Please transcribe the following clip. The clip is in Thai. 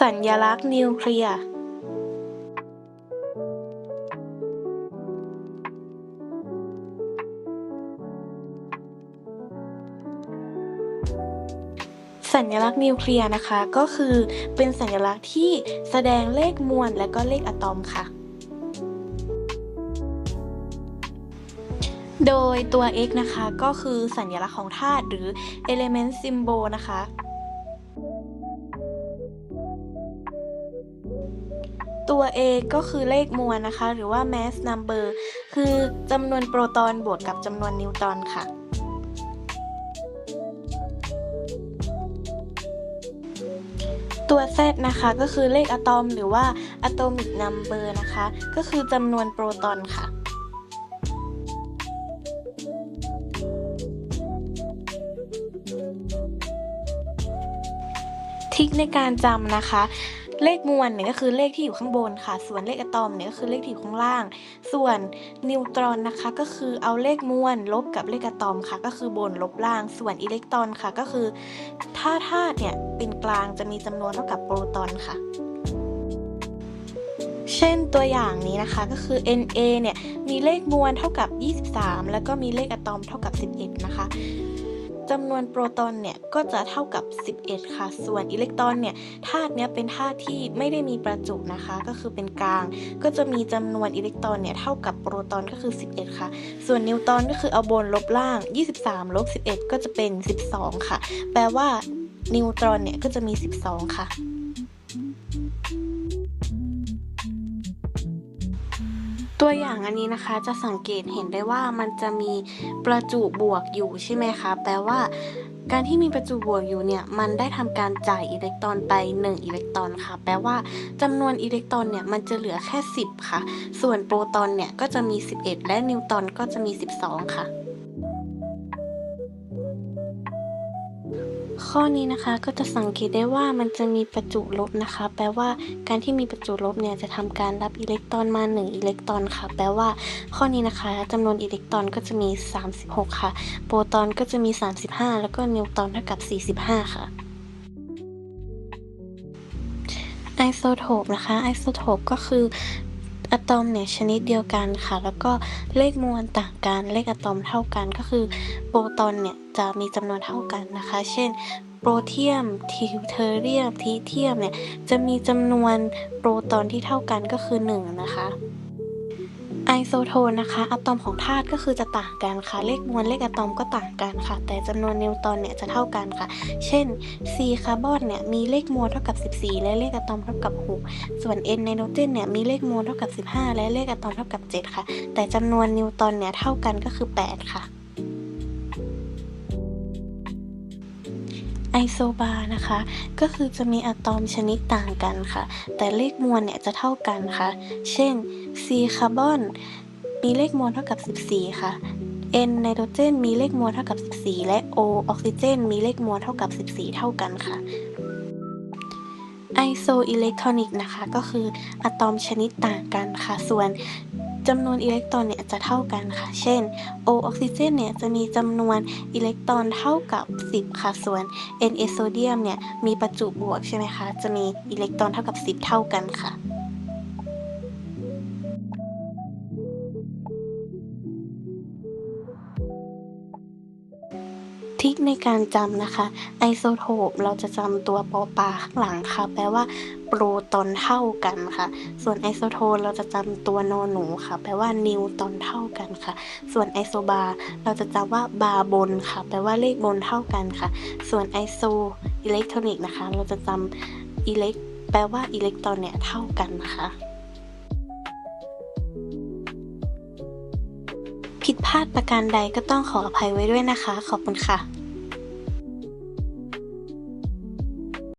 สัญลักษณ์นิวเคลียร์สัญลักษณ์นิวเคลียร์นะคะ ก็คือเป็นสัญลักษณ์ที่แสดงเลขมวลและก็เลขอะตอมค่ะ โดยตัว x นะคะ ก็คือสัญลักษณ์ของธาตุหรือ element symbol นะคะ ตัว a ก็คือเลขมวลนะคะ หรือว่า mass number คือจำนวนโปรตอนบวกกับจำนวนนิวตอนค่ะ ตัว z นะคะก็คือเลขอะตอมหรือว่า atomic number นะคะ ก็คือจำนวนโปรตอนค่ะทิกในการจำนะคะ เลขมวลเนี่ยก็คือเลขที่อยู่ข้างบนค่ะ ส่วนเลขอะตอมเนี่ยก็คือเลขที่อยู่ข้างล่าง ส่วนนิวตรอนนะคะ ก็คือเอาเลขมวลลบกับเลขอะตอมค่ะ ก็คือบนลบล่าง ส่วนอิเล็กตรอนค่ะ ก็คือถ้าธาตุเนี่ยเป็นกลางจะมีจำนวนเท่ากับโปรตอนค่ะ เช่นตัวอย่างนี้นะคะก็คือ Na เนี่ยมีเลขมวลเท่ากับ 23 แล้วก็มีเลขอะตอมเท่ากับ 11 นะคะ จำนวนโปรตอนเนี่ยก็จะเท่ากับ 11 ค่ะ ส่วนอิเล็กตรอนเนี่ยธาตุเนี้ยเป็นธาตุที่ไม่ได้มีประจุนะคะ ก็คือเป็นกลาง ก็จะมีจำนวนอิเล็กตรอนเนี่ยเท่ากับโปรตอนก็คือ 11 ค่ะ ส่วนนิวตรอนก็คือเอาบนลบล่าง 23ลบ11 ก็จะเป็น 12 ค่ะ แปลว่านิวตรอนเนี่ยก็จะมี 12 ค่ะ ตัวอย่างอันนี้นะคะจะสังเกตเห็นได้ว่ามันจะมีประจุบวกอยู่ใช่ไหมคะ แปลว่าการที่มีประจุบวกอยู่เนี่ย มันได้ทำการจ่ายอิเล็กตรอนไป 1 อิเล็กตรอนค่ะ แปลว่าจำนวนอิเล็กตรอนเนี่ย มันจะเหลือแค่ 10 ค่ะ ส่วนโปรตอนเนี่ย ก็จะมี 11 และนิวตรอนก็จะมี 12 ค่ะ ข้อนี้นะคะก็จะสังเกตได้ว่ามันจะมีประจุลบนะคะ แปลว่าการที่มีประจุลบเนี่ยจะทำการรับอิเล็กตรอนมา 1 อิเล็กตรอนค่ะ แปลว่าข้อนี้นะคะจำนวนอิเล็กตรอนก็จะมี 36 ค่ะ โปรตอนก็จะมี 35 แล้วก็นิวตรอนเท่ากับ 45 ค่ะไอโซโทปนะคะไอโซโทปก็คือ อะตอมเนี่ยชนิดเดียวกันค่ะ แล้วก็เลขมวลต่างกัน เลขอะตอมเท่ากันก็คือโปรตอนเนี่ยจะมีจำนวนเท่ากันนะคะ เช่นโปรเทียมทิวเทอเรียมทีเทียมเนี่ยจะมีจำนวนโปรตอนที่เท่ากันก็คือ 1 นะคะ ไอโซโทนนะคะ อะตอมของธาตุก็คือจะต่างกันค่ะ เลขมวลเลขอะตอมก็ต่างกันค่ะ แต่จำนวนนิวตอนเนี่ยจะเท่ากันค่ะ เช่น C คาร์บอนเนี่ยมีเลขมวลเท่ากับ 14 และเลขอะตอมเท่ากับ 6 ส่วน N ไนโตรเจนเนี่ยมีเลขมวลเท่ากับ 15 และเลขอะตอมเท่ากับ 7 ค่ะ แต่จำนวนนิวตอนเนี่ยเท่ากันก็คือ 8 ค่ะ ไอโซบาร์นะคะ ก็คือจะมีอะตอมชนิดต่างกันค่ะ แต่เลขมวลเนี่ยจะเท่ากันค่ะ เช่น C คาร์บอนมีเลขมวลเท่ากับ 14 ค่ะ N ไนโตรเจนมีเลขมวลเท่ากับ 14 และ O ออกซิเจน มีเลขมวลเท่ากับ 14 เท่ากันค่ะไอโซอิเล็กทรอนิกนะคะ ก็คืออะตอมชนิดต่างกันค่ะ ส่วน จำนวนอิเล็กตรอนเนี่ยจะเท่ากันค่ะ เช่น O ออกซิเจนเนี่ยจะมีจำนวนอิเล็กตรอนเท่ากับ 10 ค่ะ ส่วน N เอโซเดียมเนี่ยมีประจุบวกใช่ไหมคะ จะมีอิเล็กตรอนเท่ากับ 10 เท่ากันค่ะ ริคในการจำนะคะ ไอโซโทปเราจะจำตัวปอปาข้างหลังค่ะ แปลว่าโปรตอนเท่ากันค่ะ ส่วนไอโซโทนเราจะจำตัวนอหนูค่ะ แปลว่านิวตอนเท่ากันค่ะ ส่วนไอโซบาร์เราจะจำว่าบาร์บนค่ะ แปลว่าเลขบนเท่ากันค่ะ ส่วนไอโซอิเล็กทรอนิกนะคะ เราจะจำอิเล็กแปลว่าอิเล็กตรอนเนี่ยเท่ากันนะคะผิดพลาดประการใดก็ต้องขออภัยไว้ด้วยนะคะ ขอบคุณค่ะ